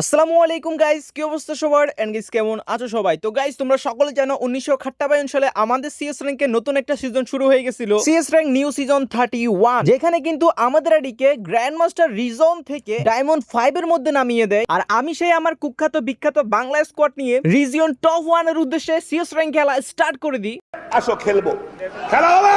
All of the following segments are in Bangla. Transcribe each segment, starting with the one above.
আসসালামু আলাইকুম গাইস কি অবস্থা সবার? এন্ড গাইস কেমন আছো সবাই? তো গাইস তোমরা সকলে জানো উনিশশো খাট্টাবায়ন সালে আমাদের সিএস র্যাঙ্কে নতুন একটা সিজন শুরু হয়ে গেছিল। CS rank new season thirty one যেখানে কিন্তু আমাদের আডিকে গ্র্যান্ড মাস্টার রিজন থেকে ডায়মন্ড ফাইভ এর মধ্যে নামিয়ে দেয়। আর আমি সেই আমার কুখ্যাত বিখ্যাত বাংলা স্কোয়াড নিয়ে রিজিয়ন টপ ওয়ানের উদ্দেশ্যে সিএস র্যাঙ্ক খেলা স্টার্ট করে দিই। আসো খেলব। খেলা হবে!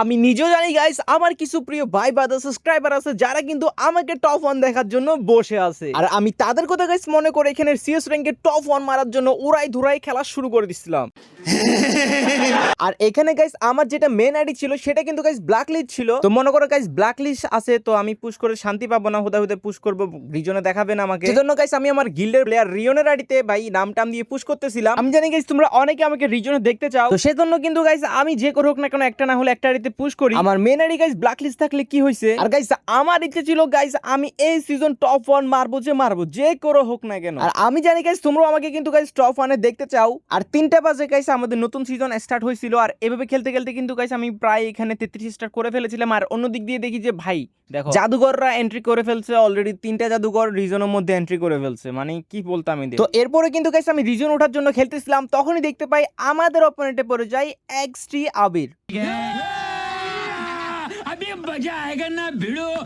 আমি নিজেও জানি গাইস আমার কিছু প্রিয় ভাই বাদা সাবস্ক্রাইবার আছে যারা কিন্তু আমাকে টপ ওয়ান দেখার জন্য বসে আছে। আর আমি তাদের কথা গাইস মনে করে এখানে সিএস র্যাঙ্কে টপ ওয়ান মারার জন্য উড়াই ধুরাই খেলা শুরু করে দিছিলাম। আর এখানে গাইস আমার যেটা মেন আইডি ছিল সেটা কিন্তু গাইস ব্ল্যাক লিস্ট ছিল। তো মনে করো গাইস ব্ল্যাক লিস্ট আছে তো আমি পুশ করে শান্তি পাবো না হুদা হুদে পুশ করব রিজনে দেখাবে না আমাকে। সেজন্য গাইস আমি আমার গিল্ডের প্লেয়ার রিয়নের আইডিতে ভাই নাম টাম দিয়ে পুশ করতেছিলাম। আমি জানি গাইস তোমরা অনেকে আমাকে রিজনে দেখতে চাও। তো সেজন্য কিন্তু গাইস আমি যে করে হোক না কেন একটা না হলে একটা আইডিতে পুশ করি। আমার main ID guys black list থাকলে কি হয়েছে আর গাইস আমার ইচ্ছে ছিল গাইস আমি এই সিজন টপ ওয়ান মারবো যে মারবো যে করে হোক না কেন। আর আমি জানি গাইস তোমরাও আমাকে কিন্তু গাইস টপ ওয়ানে দেখতে চাও। আর তিনটা বাজে গাইস আমাদের নতুন সিজন স্টার্ট হয়েছিল। আর এভাবে খেলতে খেলতে কিন্তু গাইস আমি প্রায় এখানে তেত্রিশ স্টার করে ফেলেছিলাম। আর অন্য দিক দিয়ে দেখি যে ভাই দেখো। জাদুঘররা এন্ট্রি করে ফেলছে অলরেডি তিনটা জাদুঘর রিজনের মধ্যে এন্ট্রি করে ফেলছে। মানে কি বলতাম আমি তো এরপরে কিন্তু গাইস আমি রিজন ওঠার জন্য খেলতেছিলাম। তখনই দেখতে পাই আমাদের অপোনেন্টে পড়ে যায় এক্সট্রি আবির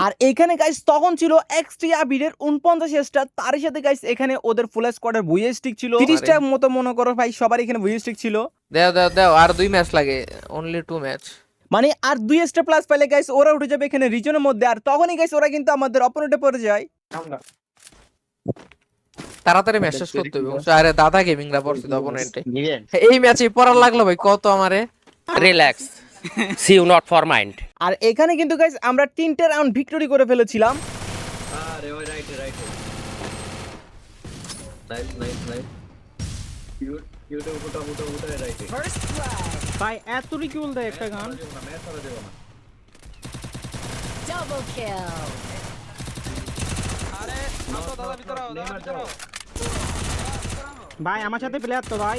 আর এখানে গাইস তখন ছিল এক্সট্রি আবিরের উনপঞ্চাশ স্টার তার সাথে গাইস এখানে ওদের ফুল স্কোয়াডের স্টিক ছিল। তিরিশটা মতো মনে করো ভাই সবার এখানে স্টিক ছিল। দেও দেও দেও আর দুই ম্যাচ লাগে। অনলি টু ম্যাচ মানে আর দুই স্টার প্লাস পেলে গাইস ওরা উঠে যাবে এখানে রিজনের মধ্যে। আর তখনই গাইস ওরা কিন্তু আমাদের অপোনেন্টে পড়ে যায়। তাড়াতাড়ি ম্যাচ শেষ করতে হবে আরে দাদা গেমিং রা পড়ছে অপোনেন্টে এই ম্যাচে পড়ার লাগল ভাই কত আমারে? Relax see you not for mind আর এখানে কিন্তু গাইস আমরা তিনটে রাউন্ড ভিক্টরি করে ফেলেছিলাম ভাই এত রিকিউল দেয় একটা গান kill. ভাই আমার সাথে প্লেয়ার তো ভাই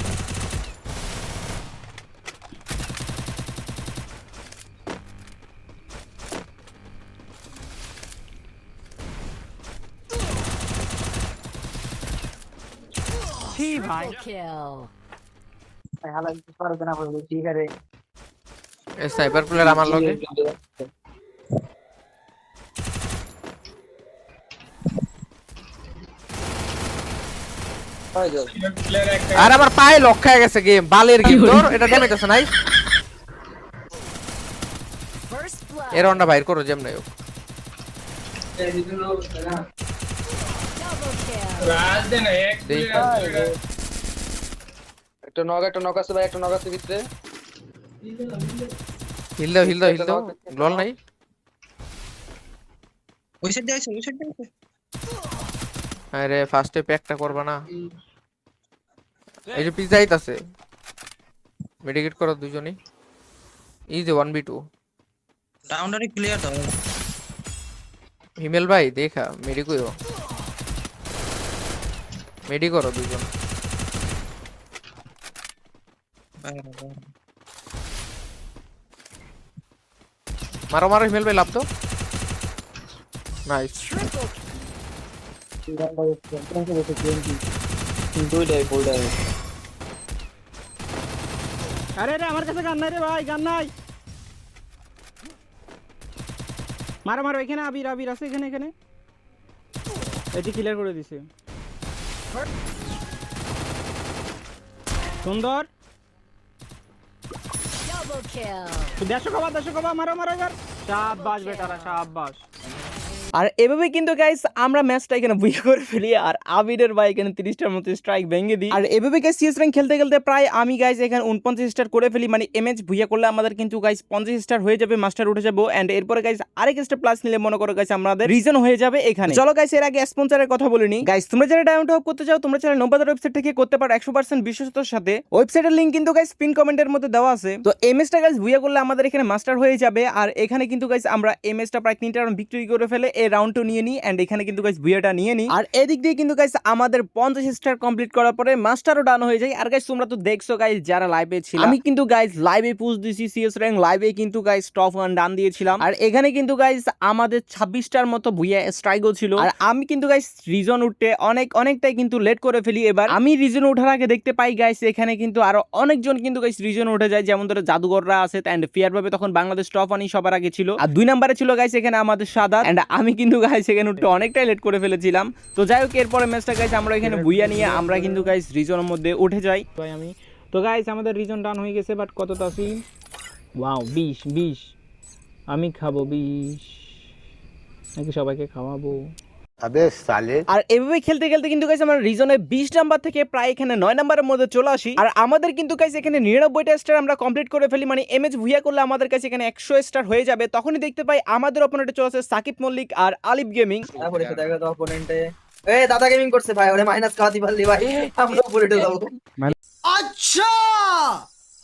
Triple kill. এই সাইবার প্লেয়ার আমার লগে? আর আমার পায়ে লক খায় গেছে গেম বালের গেম তোর? এটা ড্যামেজ আছে নাই. এর অন্ডা বাইর করো যেমন হোক। একটা নগ একটা নগ আছে ভাই একটা নগ আছে ভিতরে। হিল দাও হিল দাও হিল দাও। গ্লোল নাই। আরে ফার্স্টে প্যাকটা করবা না। এই যে পিজ্জা আইতাছে। মেডিকেট করো দুজনেই। যে ওয়ান বি টু ক্লিয়ার দাও। হিমেল ভাই দেখা কইও মেডি করো দুজন। মারো মারো হিমেল ভাই লাভ তো। নাইস আরে রে আমার কাছে গান নাই রে ভাই গান নাই। মারো মারো এখানে আবির আবির আছে এখানে এখানে। এটি ক্লিয়ার করে দিছে। সুন্দর. দেড়শো কবা দেড়শো কবা মারো মারো এবার। সাব্বাস বেটারা সাব্বাস। আর এভাবে কিন্তু গাইস আমরা ম্যাচটা এখানে বুই করে ফেলি, আর আবিরের ভাই এখানে তিরিশটার মতো স্ট্রাইক ভেঙে দিই। আর এভাবে গাইস সিএস র্যাঙ্ক খেলতে খেলতে প্রায় আমি গাইস এখানে উনপঞ্চাশ স্টার করে ফেলি মানে এমএচ ভুইয়া করলে আমাদের কিন্তু গাইস পঞ্চাশ স্টার হয়ে যাবে মাস্টার উঠে যাব। অ্যান্ড এরপরে গাইস আরেক স্টার প্লাস নিলে মনে করো গাইস আমাদের রিজন হয়ে যাবে এখানে। চলো গাইস এর আগে স্পন্সরের কথা বলিনি গাইস তোমরা যারা ডায়মন্ড হপ করতে চাও, তোমরা চাইলে নব্বই ওয়েবসাইট থেকে করতে পারো। একশো পার্সেন্ট বিশ্বস্তর সাথে। ওয়েবসাইটের লিঙ্ক কিন্তু গাইস পিন কমেন্টের মধ্যে দেওয়া আছে। তো এমএসটা গাইস ভুইয়া করলে আমাদের এখানে মাস্টার হয়ে যাবে। আর এখানে কিন্তু গাইস আমরা এমএসটা প্রায় তিনটা রাউন্ড ভিক্টরি করে ফেলে। এই রাউন্ডটা নিয়ে নিই অ্যান্ড এখানে কিন্তু গাইস ভুইয়াটা নিয়ে নিই আর এদিক দিয়ে কিন্তু গাইস আমাদের পঞ্চাশ স্টার কমপ্লিট করার পরে মাস্টারও ডান হয়ে যায়। আর গাইস তোমরা তো দেখছ গাইস যারা লাইভে ছিল আমি কিন্তু গাইস লাইভে পুশ দিছি সিএস র্যাঙ্ক লাইভে কিন্তু গাইস টপ ওয়ান ডান দিয়েছিলাম। আর এখানে কিন্তু গাইস আমাদের ছাব্বিশটার মতো ভুইয়া স্ট্রাইকও ছিল। আর আমি কিন্তু গাইস রিজন উঠতে অনেক, অনেকটাই কিন্তু লেট করে ফেলি এবার। আমি রিজন ওঠার আগে দেখতে পাই গাইস এখানে কিন্তু আরও অনেকজন কিন্তু গাইস রিজন উঠে যায়। যেমন ধরো জাদুঘররা আছে অ্যান্ড ফিয়ার ভাবে তখন বাংলাদেশ টপ ওয়ানই সবার আগে ছিল। আর দুই নম্বরে ছিল গাইস এখানে আমাদের সাদা অ্যান্ড আমি কিন্তু গাইস সেখানে উঠতে অনেকটাই লেট করে ফেলেছিলাম। তো যাই হোক এরপরে ম্যাচটা গাইস আমরা এখানে বুইয়া নিয়ে আমরা কিন্তু গাইস রিজনের মধ্যে উঠে যাই। তাই আমি। তো গাইস আমাদের রিজন ডান হয়ে গেছে বাট কত তাসি ওয়াও বিশ বিশ। আমি খাব বিশ। নাকি সবাইকে খাওয়াবো? আর এভাবে খেলতে খেলতে কিন্তু গাইস আমরা রিজনে 20 নাম্বার থেকে প্রায় এখানে নয় নাম্বারের মধ্যে চলে আসি। আর আমাদের কিন্তু গাইস এখানে 99টা স্টার আমরা কমপ্লিট করে ফেলি মানে এমএচ ভুইয়া করলে আমাদের কাছে এখানে 100 স্টার হয়ে যাবে। তখনই দেখতে পাই আমাদের অপোনেন্টে চলে আসে সাকিব মল্লিক আর আলিফ গেমিং দাদা গেমিং করছে ভাই মাইনাস খাওয়াতে পারলি ভাই। আমরা আচ্ছা!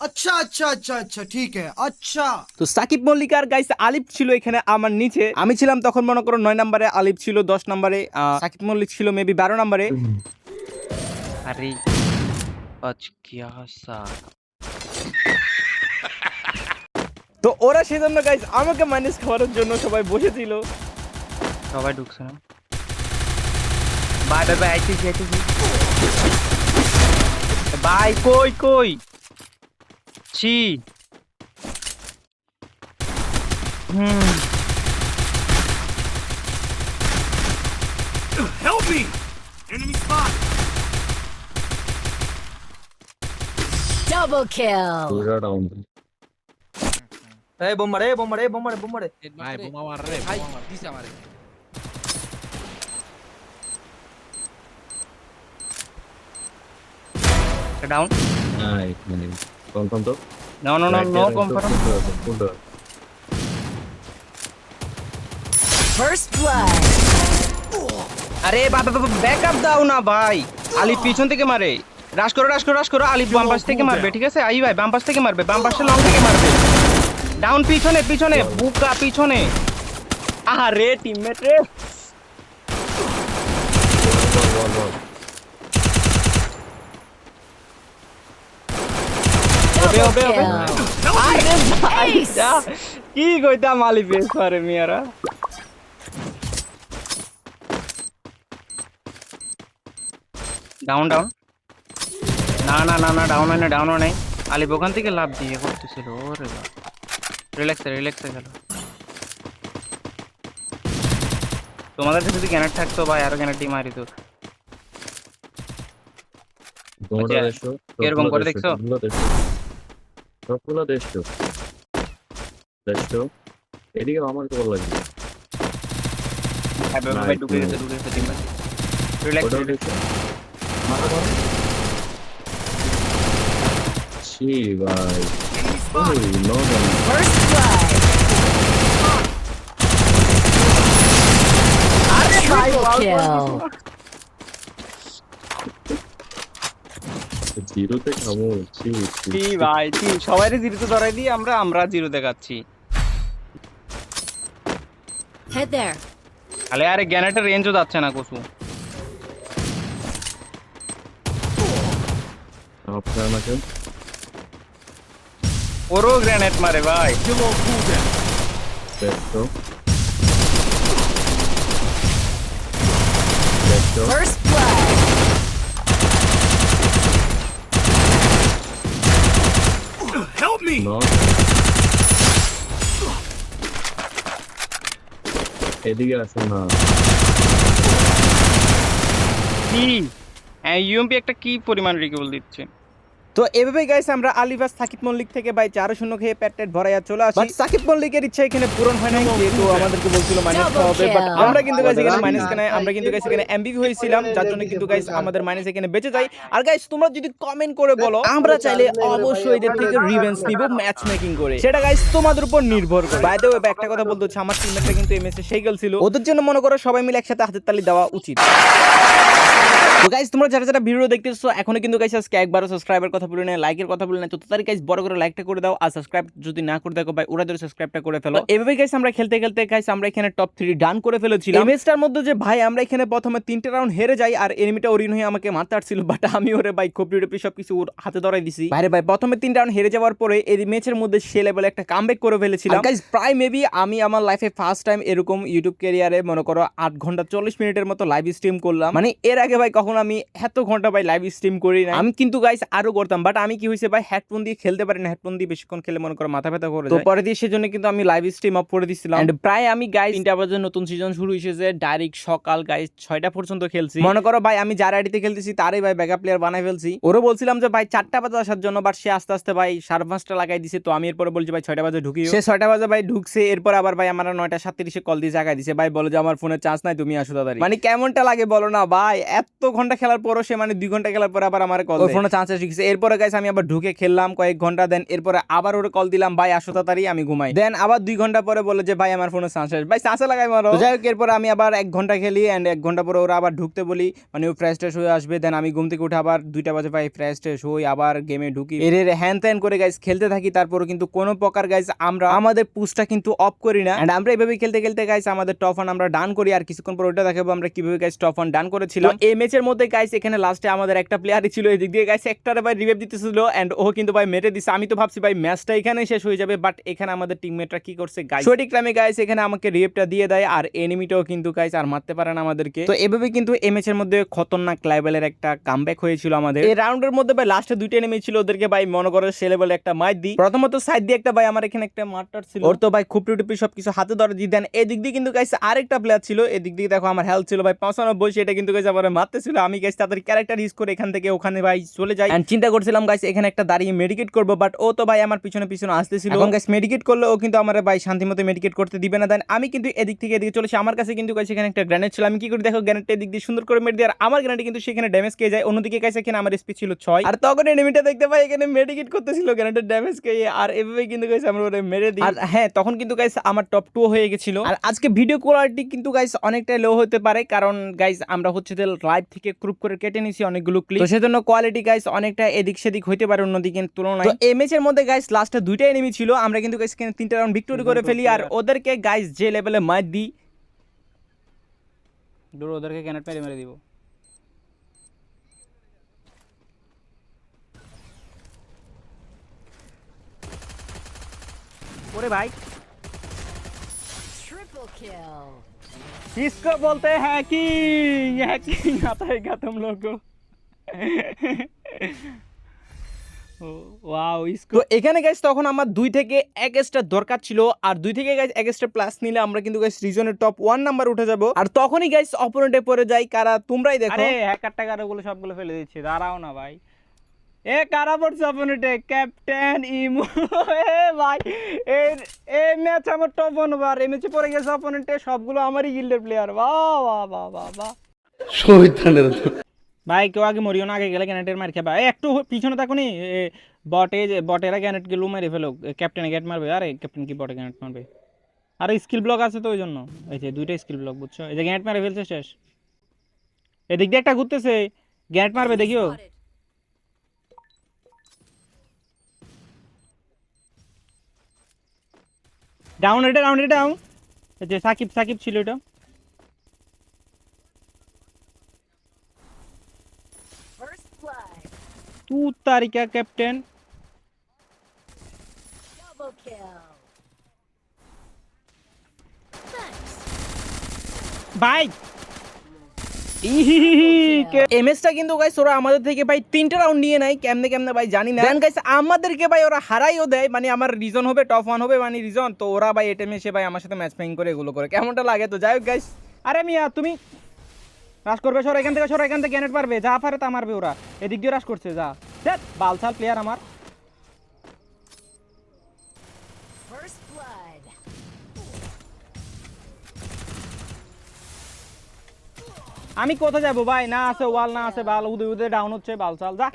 আচ্ছা আচ্ছা আচ্ছা আচ্ছা ঠিক আচ্ছা। তো সাকিব মল্লিক আর গাইস আলিফ ছিল এখানে আমার নিচে। আমি ছিলাম তখন মনে করো নয় নম্বরে আলিফ ছিল দশ নম্বরে সাকিব মল্লিক ছিল মেবি বারো নম্বরে। আরে তো ওরা সেজন্য গাইস আমাকে মাইনাস খাওয়ার জন্য সবাই বসেছিল। সবাই ঢুকছে না? বাই বাই বাই আইতেছি আইতেছি। বাই কই কই? ছি hmm Help me! Enemy spot! Double kill. এই বোম মারে বোম মারে মারে down no no no no confirm First blood. আরে বাবা বাবা ব্যাকআপ দাও না ভাই আলিফ পিছন থেকে মারে রাশ করো রাশ করো রাশ করো আলিফ বাম পাশ থেকে মারবে ঠিক আছে আই ভাই বাম পাশ থেকে মারবে বাম পাশে লং থেকে মারবে ডাউন পিছনে পিছনে বুকা পিছনে আরে টিমমেট রে ওবে ওবে ওবে Ace. কি কইতাম আলিফ এস পারে মিয়ারা? ডাউন ডাউন না না না না ডাউন হয় না ডাউন হয় নাই। আলিফ ওখান থেকে লাভ দিয়ে করতেছিল ওরে রিল্যাক্সে রিল্যাক্সে গেল। তোমাদের কাছে যদি গ্যানেট থাকতো ভাই আরও গ্যানেট দিয়ে মারি তো আচ্ছা, এরকম করে দেখছ। সবগুলো দেখছ দেখছ এদিকে আমার কেবল লাগবে হ্যাঁ ঢুকে গেছে ঢুকে গেছে টিম রিল্যাক্স মাথা করো ছি ভাই। ওই no First blood. Triple kill. জিরোতে ছি, জি ভাই জি সবাই জিরোতে ধরাই দিই আমরা আমরা জিরো দেখাচ্ছি Head there. তাহলে আরে গ্যানেটের রেঞ্জও যাচ্ছে না কসু। আপনার আমাকে? ওরও গ্রেনেড মারে ভাই। দেখছ First blood. Me! নো এদিকে আসো না কি ইউএমপি একটা কি পরিমাণ রিকেবল দিচ্ছে তো এভাবে গাইস আমরা আলিবাস সাকিব মল্লিক থেকে ভাই চার শূন্য খেয়ে প্যাট ট্যাট ভরাইয়া চলে আসি। বাট সাকিব মল্লিকের ইচ্ছা এখানে পূরণ হয় নাই যেহেতু আমাদেরকে বলছিল মাইনাস হবে বাট আমরা কিন্তু গাইস এখানে মাইনাস কেন আমরা কিন্তু গাইস এখানে এমবিপি হয়েছিলাম যার জন্য কিন্তু গাইস আমাদের মাইনাস এখানে বেঁচে যায়। আর গাইস তোমরা যদি কমেন্ট করে বলো আমরা চাইলে অবশ্যই এদের থেকে রিভেঞ্জ নিব ম্যাচ মেকিং করে। সেটা গাইস তোমাদের উপর নির্ভর করে। বাই দ্য ওয়ে একটা কথা বলতে হচ্ছে আমার টিমমেটটা কিন্তু এমএসএ সেই গেল ছিল। ওদের জন্য মনে করো সবাই মিলে একসাথে হাতের তালি দেওয়া উচিত। তো গাইস তোমরা যারা যারা ভিডিও দেখতেছো এখনও কিন্তু গাইস আজকে একবারও সাবস্ক্রাইবের কথা বলে না লাইকের কথা বলে না তো তাড়াতাড়ি গাইস বড় করে লাইকটা করে দাও আর সাবস্ক্রাইব যদি না করে দেখো ভাই ওরা ধরে সাবস্ক্রাইবটা করে ফেলো। এভাবে গাইস আমরা খেলতে খেলতে গাইস আমরা এখানে টপ থ্রি ডান করে ফেলেছিলাম। এমএসটার মধ্যে যে ভাই আমরা এখানে প্রথমে তিনটে রাউন্ড হেরে যাই আর এনিমিটা ওরিন হয়ে আমাকে মারতে আসছিল বাট আমি ওরে ভাই খপড়ি টপি সব কিছু ওর হাতে ধরাই দিছি। বাইরে ভাই প্রথমে তিন রাউন্ড হেরে যাওয়ার পরে এই ম্যাচের মধ্যে সে লেভেলে একটা কামব্যাক করে ফেলেছিলাম। গাইস প্রায় মেবি আমি আমার লাইফে ফার্স্ট টাইম এরকম ইউটিউব ক্যারিয়ারে মনে করো আট ঘণ্টা চল্লিশ মিনিটের মতো লাইভ স্ট্রিম করলাম। মানে এর আগে ভাই কখন আমি এত ঘণ্টা ভাই লাইভ স্ট্রিম করি না আমি কিন্তু গাইস আরও করতাম। বাট আমি কি হয়েছে ভাই হেডফোন দিয়ে খেলতে পারি না হেডফোন দিয়ে বেশিক্ষণ খেলে মনে করো মাথা ব্যথা করে তো পরে দিয়ে সেজন্য কিন্তু আমি লাইভ স্ট্রিম অফ করে দিছিলাম। প্রায় আমি গাইস তিনটা বাজে নতুন সিজন শুরু হয়েছে ডাইরেক্ট সকাল গাইস ছয়টা পর্যন্ত খেলছি। মনে করো ভাই আমি যার আইডিতে খেলতেছি তারই ভাই ব্যাকআপ প্লেয়ার বানাই ফেলছি। ওরও বলছিলাম যে ভাই চারটা বাজে আসার জন্য বাট সে আস্তে আস্তে ভাই সাড়ে পাঁচটা লাগাই দিছে। তো আমি এরপরে বলছি ভাই ছয়টা বাজে ঢুকি সে ছয়টা বাজে ভাই ঢুকছে এরপর আবার ভাই আমার নয়টা সাতত্রিশে কল দিয়ে জায়গায় দিছে। ভাই বলে যে আমার ফোনে চার্জ নাই তুমি আসো তাড়াতাড়ি। মানে কেমনটা লাগে বলো না ভাই? এত ঘণ্টা খেলার পরও সে মানে দুই ঘণ্টা খেলার পর আবার আমার কল ফোনে চান্স শিখছে এরপরে গাইস আমি আবার ঢুকে খেললাম কয়েক ঘণ্টা দেন এরপরে আবার ওরে কল দিলাম, ভাই, আসো তাড়াতাড়ি, আমি ঘুমাই। দেন আবার দুই ঘণ্টা পরে বলে যে, ভাই, আমার ফোনে চান্স ভাই চান্সে লাগাই মারো। যাই হোক এরপর আমি আবার এক ঘণ্টা খেলি এন্ড এক ঘণ্টা পরে ওরা আবার ঢুকতে বলি মানে ও ফ্রেশ ট্রেশ হয়ে আসবে। দেন আমি ঘুম থেকে উঠে আবার দুইটা বাজে, ভাই ফ্রেশ ট্রেশ হই, আবার গেমে ঢুকি। এর এর হ্যান ত্যান করে গাইস খেলতে থাকি তারপরে কিন্তু কোনো প্রকার গাইস আমরা, আমাদের পুশটা কিন্তু অফ করি না। এন্ড আমরা এভাবে খেলতে খেলতে গাইস আমাদের টপ আমরা ডান করি, আর কিছুক্ষণ পর ওটা দেখাবো আমরা কীভাবে গাইস টপ ডান করেছিলাম। এই ম্যাচের মধ্যে গাইস এখানে লাস্টে আমাদের একটা প্লেয়ারই ছিল, এদিক দিয়ে গাইস একটারে ভাই রিভাইভ দিতেছিল এন্ড ও কিন্তু ভাই মেরে দিছে। আমি তো ভাবছি ভাই ম্যাচটা এখানে শেষ হয়ে যাবে বাট এখানে আমাদের টিমমেটরা কি করছে গাইস সঠিক টাইমে গাইস এখানে আমাকে রিভটা দিয়ে দেয়, আর এনিমিটাও কিন্তু গাইস আর মারতে পারে না আমাদেরকে। তো এভাবে কিন্তু এই ম্যাচের মধ্যে খতরনাক লেভেলের একটা কামব্যাক হয়েছিল আমাদের। এই রাউন্ডের মধ্যে ভাই লাস্টে দুইটা এনিমি ছিল, ওদেরকে ভাই মনে করে সে লেভেলে একটা মার দিই। প্রথমত সাইড দিয়ে একটা ভাই, আমার এখানে একটা মারটার ছিল। ওর তো ভাই খুপড়ি টুপি সবকিছু হাতে ধরে দিয়ে দেন। এদিক দিয়ে কিন্তু গাইস আরেকটা প্লেয়ার ছিল। এদিক দিয়ে দেখো আমার হেলথ ছিল ভাই পঁচানব্বই, সেটা কিন্তু গাইস আমার মারতে ছিল আমি গাইস তাদের ক্যারেক্টার ইউজ করে এখান থেকে ওখানে ভাই চলে যাই। চিন্তা করছিলাম গাইস এখানে একটা দাঁড়িয়ে মেডিকেট করব বাট ও তো ভাই আমার পিছনে পিছনে আসতেছিল। এবং গাইস মেডিকেট করলে ও কিন্তু আমার ভাই শান্তিমতো মেডিকেট করতে দিবে না। দেন আমি কিন্তু এদিক থেকে এদিকে চলেছি আমার কাছে কিন্তু গাইস এখানে একটা গ্রেনেড ছিল। আমি কি করি দেখো গ্রেনেডটা এদিক দিয়ে সুন্দর করে মেরে দিই আর আমার গ্রেনেড কিন্তু সেখানে ড্যামেজ খেয়ে যায়। অন্যদিকে গাইস এখানে আমার এসপি ছিল ছয়। আর তখন এনিমিটা দেখতে পাই এখানে মেডিকেট করতেছিল গ্রেনেডের ড্যামেজ খেয়ে আর এভাবে কিন্তু গাইস আমরা ওরে মেরে দিই। আর হ্যাঁ তখন কিন্তু গাইস আমার টপ টু হয়ে গেছিল। আর আজকে ভিডিও কোয়ালিটি কিন্তু গাইস অনেকটাই লো হতে পারে কারণ গাইস আমরা হচ্ছে লাইভ থেকে ক্রুপ করে কেটে নিছি অনেকগুলো ক্লিপ তো সেজন্য কোয়ালিটি গাইস অনেকটা এদিক সেদিক হইতে পারে অন্যদিকে তুলনায় তো এই ম্যাচের মধ্যে গাইস লাস্টে দুইটা এনিমি ছিল আমরা কিন্তু গাইস এখানে তিনটা রাউন্ড ভিক্টোরি করে ফেলি আর ওদেরকে গাইস যে লেভেলে মার দিই দূর ওদেরকে ক্যানেট মেরে মেরে দিব ওরে ভাই Triple kill. किसको बोलते हैं हैकिंग हैकिंग आता है क्या तुम लोग को ওয়াও তো এখানে গাইস তখন আমার দুই থেকে এক স্টার দরকার ছিল আর দুই থেকে গাইস এক স্টার প্লাস নিলে আমরা কিন্তু গাইস রিজনের টপ ওয়ান নাম্বার উঠে যাব। আর তখনই গাইস অপোনেন্টে পড়ে যাই কারা তোমরাই দেখো। আরে হ্যাকার টাকার ওগুলো সবগুলো ফেলে দিচ্ছি দাঁড়াও না ভাই। এ কারা পড়ছে অপোনেন্টে ক্যাপ্টেন ইমু এ ভাই এই এই ম্যাচ আমার টপ ওয়ান ওভার এই ম্যাচে পড়ে গেছে অপোনেন্টে সবগুলো আমারই গিল্ডের প্লেয়ার বাহ বাহ বাহ বাহ বাহ। ভাই, কেউ আগে মরিও না, আগে গেলে গ্যানেটের মার খেবা। একটু পিছনে থাকো নি বটে বটেরা গ্যানেট গেলু মেরে ফেলো ক্যাপ্টেনে গ্যাট মারবে। আরে, ক্যাপ্টেন কি বটে গ্যানেট মারবে? আরে, স্কিল ব্লক আছে তো ওই জন্য এই যে দুইটা স্কিল ব্লক, বুঝছ? এই যে, গ্যানেট মারে ফেলছে শেষ। এদিক দিয়ে একটা ঘুরতেছে। গ্যানেট মারবে, দেখিও. ডাউন এটা ডাউন এটা ডাউন যে, সাকিব সাকিব ছিল এটা First blood. তু তারিকা ক্যাপ্টেন. ভাই এমএসটা কিন্তু গাইস ওরা আমাদের থেকে ভাই তিনটা রাউন্ড নিয়ে নেয় কেমনে কেমনে ভাই জানি না। দেন গাইস আমাদেরকে ভাই ওরা হারাইও দেয় মানে আমার রিজন হবে টপ ওয়ান হবে মানে রিজন তো ওরা ভাই এটেম এসে ভাই আমার সাথে ম্যাচ মেকিং করে এগুলো করে। কেমনটা লাগে তো? যাই হোক গাইস আরে মিয়া তুমি রাশ করবে সর এখান থেকে সর এখান থেকে গ্যানেট পারবে যা পারে তা মারবে ওরা। এদিক দিয়ে রাশ করছে যা। দেখ বালসাল প্লেয়ার আমার। আমি কোথায় যাব? ভাই না আছে ওয়াল না আছে বাল উদে উদে ডাউন হচ্ছে বালসাল যা।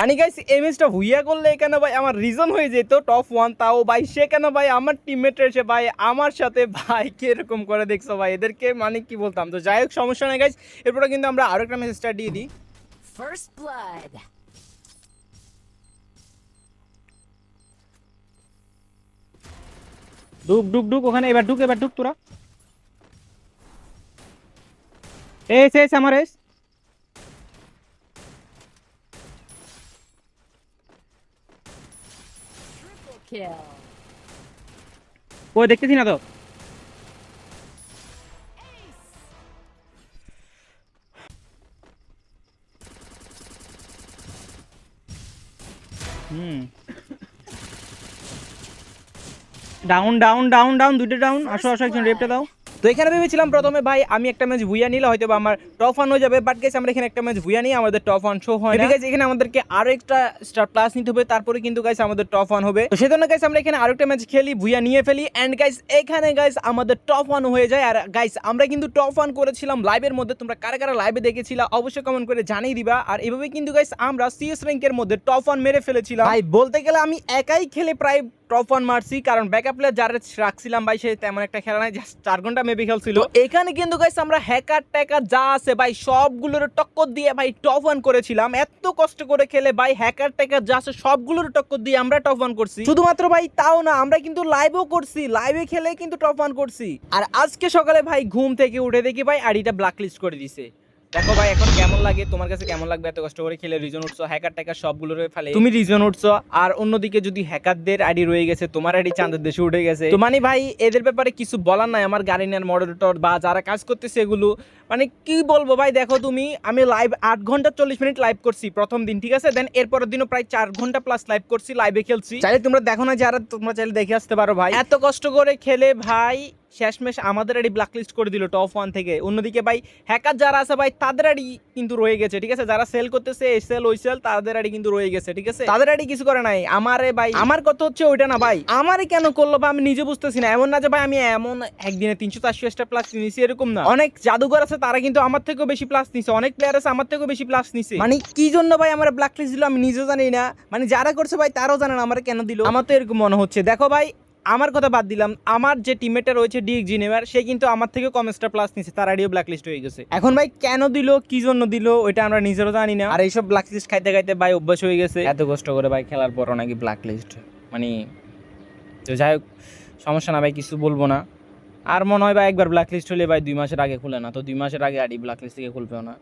মানে গাইস এই ম্যাচটা হুইয়া করলে এখানে ভাই? আমার রিজন হয়ে যেত টপ ওয়ান তাও। ভাই সেখানে ভাই? আমার টিমমেট এসে ভাই আমার সাথে ভাই কীরকম করে দেখছ ভাই? এদেরকে মানে কি বলতাম? তো যাই হোক সমস্যা নেই গাইস এরপরে কিন্তু আমরা আরও একটা ম্যাচ স্টার্ট দিয়ে দিই। First blood. ডুক ঢুক ঢুক ওখানে এবার ডুক এবার ডুক তোরা। এস এস আমার এস। ওই দেখতেছি না তো। হুম। ডাউন ডাউন ডাউন ডাউন দুটো ডাউন আসো আসো, একজন রেপটা দাও। তো এখানে ভেবেছিলাম প্রথমে ভাই আমি একটা ম্যাচ ভুইয়া নিলে হয়তো বা আমার টপ ওয়ান হয়ে যাবে। বাট গেছে আমরা এখানে একটা ম্যাচ ভুইয়া নিয়ে আমাদের টপ ওয়ান শো হয় গাইস এখানে আমাদেরকে আরও একটা স্টার প্লাস নিতে হবে তারপরে কিন্তু গাইস আমাদের টপ ওয়ান হবে। তো সেজন্য গাইস আমরা এখানে আরও একটা ম্যাচ খেলি ভুইয়া নিয়ে ফেলি। এন্ড গাইস এখানে গাইস আমাদের টপ ওয়ান হয়ে যায়। আর গাইস আমরা কিন্তু টপ ওয়ান করেছিলাম লাইভের মধ্যে। তোমরা কারা কারা লাইভে দেখেছিলা অবশ্যই কমেন্ট করে জানিয়ে দিবা। আর এভাবে কিন্তু গাইস আমরা সিএস র্যাঙ্কের মধ্যে টপ ওয়ান মেরে ফেলেছিলাম। ভাই বলতে গেলে আমি একাই খেলে প্রায় টপ ওয়ান মারছি কারণ ব্যাকআপ প্লেয়ার যারা রাখছিলাম ভাই সে তেমন একটা খেলা নাই জাস্ট চার ঘণ্টা মেবি খেলছিল। এখানে কিন্তু গাইস আমরা হ্যাকার ট্যাকার যা আছে ভাই সবগুলোর টক্কর দিয়ে ভাই টপ ওয়ান করেছিলাম। এত কষ্ট করে খেলে ভাই হ্যাকার ট্যাকার যা আছে সবগুলোর টক্কর দিয়ে আমরা টপ ওয়ান করছি। শুধুমাত্র ভাই তাও না আমরা কিন্তু লাইভও করছি লাইভে খেলে কিন্তু টপ ওয়ান করছি। আর আজকে সকালে ভাই ঘুম থেকে উঠে দেখি ভাই আইডিটা ব্ল্যাক লিস্ট করে দিছে। দেখো ভাই এখন কেমন লাগে? তোমার কাছে কেমন লাগবে? এত কষ্ট করে খেলে রিজন উঠছো হ্যাকার ট্যাকার সবগুলো রয়ে ফেলে। তুমি রিজন উঠছো আর অন্যদিকে যদি হ্যাকারদের আইডি রয়ে গেছে তোমার আইডি চাঁদের দেশে উঠে গেছে। তো মানে ভাই এদের ব্যাপারে কিছু বলার নাই আমার গাড়ি গার্ডিয়ান মডারেটর বা যারা কাজ করতেছে এগুলো। মানে কি বলব ভাই দেখো তুমি আমি লাইভ আট ঘণ্টা চল্লিশ মিনিট লাইভ করছি প্রথম দিন ঠিক আছে? দেন এরপরের দিনও প্রায় চার ঘণ্টা প্লাস লাইভ করছি লাইভে খেলছি। চাইলে তোমরা দেখো না যারা তোমরা চাইলে দেখে আসতে পারো ভাই। এত কষ্ট করে খেলে ভাই শেষমেশ আমাদের আইডি ব্ল্যাকলিস্ট করে দিল টপ ওয়ান থেকে। অন্যদিকে ভাই হ্যাকার যারা আছে ভাই, তাদের আইডি কিন্তু রয়ে গেছে, ঠিক আছে? যারা সেল করতেছে, এই সেল ওই সেল তাদের আইডি কিন্তু রয়ে গেছে, ঠিক আছে? তাদের আইডি কিছু করে নাই। আমারে ভাই, আমার কথা হচ্ছে ওইটা না ভাই আমারই কেন করল বা আমি নিজে বুঝতেছি না। এমন না যে ভাই, আমি এমন একদিনে তিনশো চারশো এক্সট্রা প্লাস নিয়েছি এরকম না। অনেক জাদুঘর আছে, তারা কিন্তু আমার থেকেও বেশি প্লাস নিছে। অনেক প্লেয়ার আছে, আমার থেকেও বেশি প্লাস নিছে। মানে কি জন্য ভাই আমার ব্ল্যাক লিস্ট দিল আমি নিজেও জানি না। মানে যারা করছে ভাই, তারাও জানে না আমার কেন দিল। আমার তো এরকম মনে হচ্ছে। দেখো ভাই আমার কথা বাদ দিলাম, আমার যে টিমমেটটা রয়েছে ডিএক জিনেমার সে কিন্তু আমার থেকে কম স্টার প্লাস নিছে, তার আইডিও ব্ল্যাক লিস্ট হয়ে গেছে। এখন ভাই কেন দিল, কি জন্য দিল, ওইটা আমরা নিজেরও জানি না। আর এইসব ব্ল্যাক লিস্ট খাইতে খাইতে ভাই অভ্যাস হয়ে গেছে। এত কষ্ট করে ভাই খেলার পরও নাকি ব্ল্যাক লিস্ট মানে তো যাই হোক, সমস্যা না ভাই, কিছু বলব না। আর মনে হয় ভাই একবার ব্ল্যাক লিস্ট হলে ভাই দুই মাসের আগে খুলে না, তো দুই মাসের আগে আইডি ব্ল্যাক লিস্ট থেকে খুলবেও না।